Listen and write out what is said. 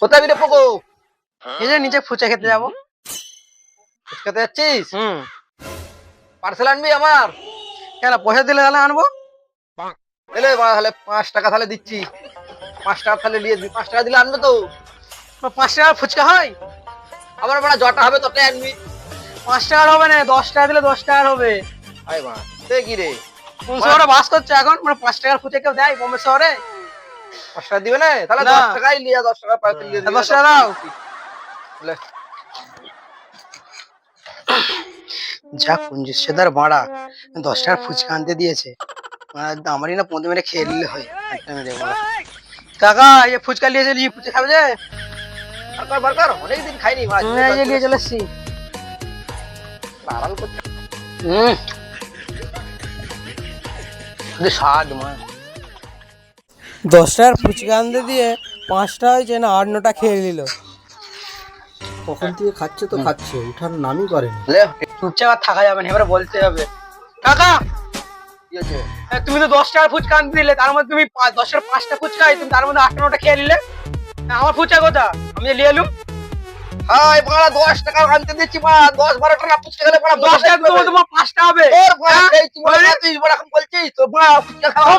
কোথায় গেলে পোকো এই যে নিচে ফুচা খেতে যাব। খেতে যাচ্ছিস? হুম। পার্সেল আনবি আমার? কেন পয়সা দিলে তাহলে আনব? এলে তাহলে পাঁচ টাকা তাহলে দিচ্ছি। পাঁচ টাকা তাহলে নিয়ে পাঁচ টাকা দিলে আনবে তো। পাঁচ টাকার ফুচকা হয়? আবার বড় জটা হবে তোটাই আনবি। পাঁচ টাকার হবে না দশ টাকা দিলে দশ টাকার হবে। আয় মা সে কি রে? কোন শহরে বাস করছে এখন? মানে পাঁচ টাকার ফুচকা কেউ দেয়? বোম্বে শহরে? পাঁচ টাকা দিবে না? তাহলে দশ টাকাই লিয়া দশ টাকা দশ দাও। যা বাড়া। দশ টাকার ফুচকা আনতে দিয়েছে। মানে আমারই না পনেরো মেরে খেয়ে নিলে হয়। একটা মেরে বাড়া কাকা এই যে ফুচকা নিয়ে চলি ফুচকা খাবে যে? বারকার বারকার অনেকদিন খাইনি মাছ এই যে নিয়ে চলে এসছি। আড়াল করছে হুম। স্বাদ মা। দশ টাকার ফুচকা আনতে দিয়ে পাঁচটা হয়েছে না আট নটা খেয়ে নিল। কখন থেকে খাচ্ছে তো খাচ্ছে উঠার নামই করেনি। লে চুপচাপ আর থাকা যাবে না এবারে বলতে হবে। কাকা! তুমি তো দশ টাকার ফুচকা আনতে দিলে তার মধ্যে তুমি দশের পাঁচটা ফুচকা তুমি তার মধ্যে আটটা নটা খেয়ে নিলে। আমার ফুচকা কোথা আমি যে নিয়ে এলুম। হাই বাড়া দশ টাকা আনতে দিচ্ছি মা দশ বারো টাকা ফুচকা গেলে বাড়া দশ টাকা তোমার পাঁচটা হবে। তোর হ্যাঁ? তুই বাড়া এখন বলছিস ফুচকা খাওয়া